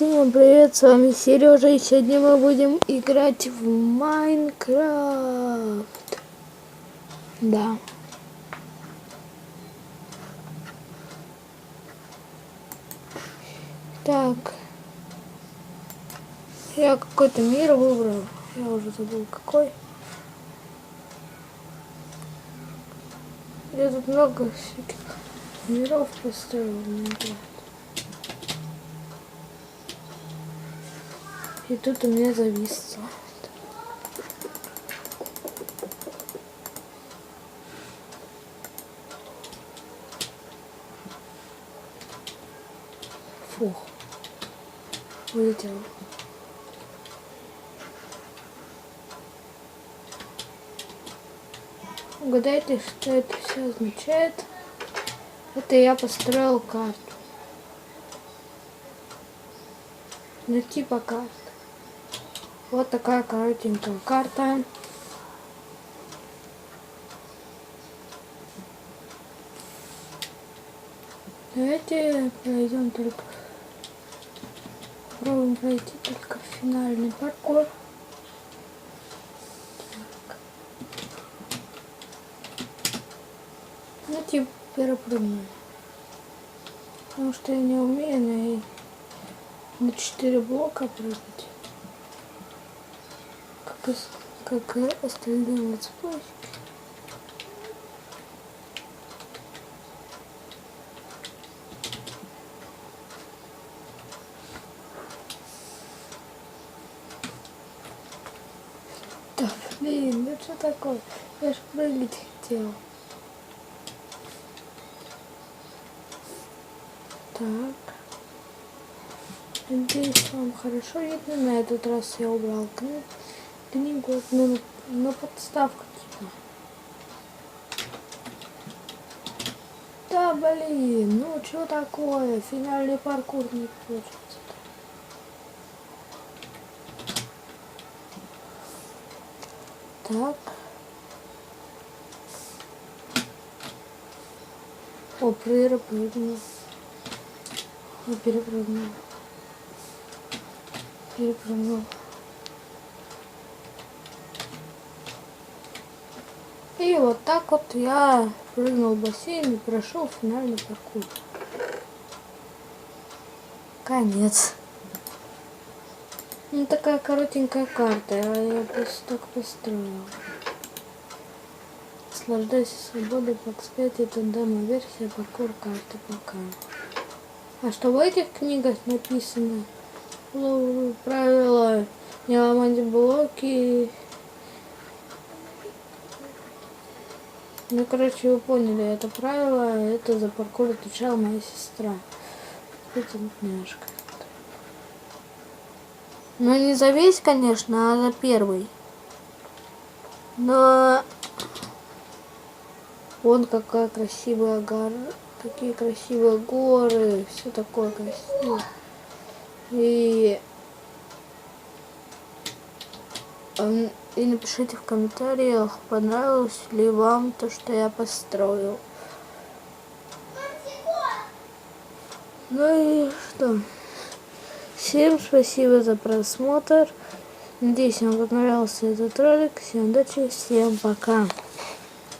Всем привет, с вами Сережа, и сегодня мы будем играть в Майнкрафт. Да. Так. Я какой-то мир выбрал. Я уже забыл какой. Я тут много всяких миров построил И тут у меня зависло. Фух. Вылетел. Угадайте, что это все означает? Это я построил карту. Ну типа карта. Вот такая коротенькая карта. Давайте пройдем только... Попробуем пройти только финальный паркур. Так. Ну, типа, перепрыгну. Потому что я не умею на, на 4 блока прыгать как, как остальные летсплейщики. Да блин, ну что такое? Я ж прыгать хотел. Так. Надеюсь, вам хорошо видно. На этот раз я убрал книгу книгу на, на подставку типа. Да блин, ну что такое? Финальный паркур не получится. Так. О, перепрыгнул. О, перепрыгнул. Перепрыгнул. И вот так вот я прыгнул в бассейн и прошел финальный паркур. Конец. Ну такая коротенькая карта, я просто так построил. Наслаждайся свободой, так сказать, это демо-версия паркур карты пока. А что в этих книгах написано? Правила не ломать блоки, Ну, короче, вы поняли, это правило, это за паркур отвечала моя сестра. Пятимняшка. Ну, не за весь, конечно, а за первый. Но... Вон какая красивая гора, такие красивые горы, все такое красивое. И и напишите в комментариях, понравилось ли вам то, что я построил. Ну и что? Всем спасибо за просмотр. Надеюсь, вам понравился этот ролик. Всем удачи, всем пока.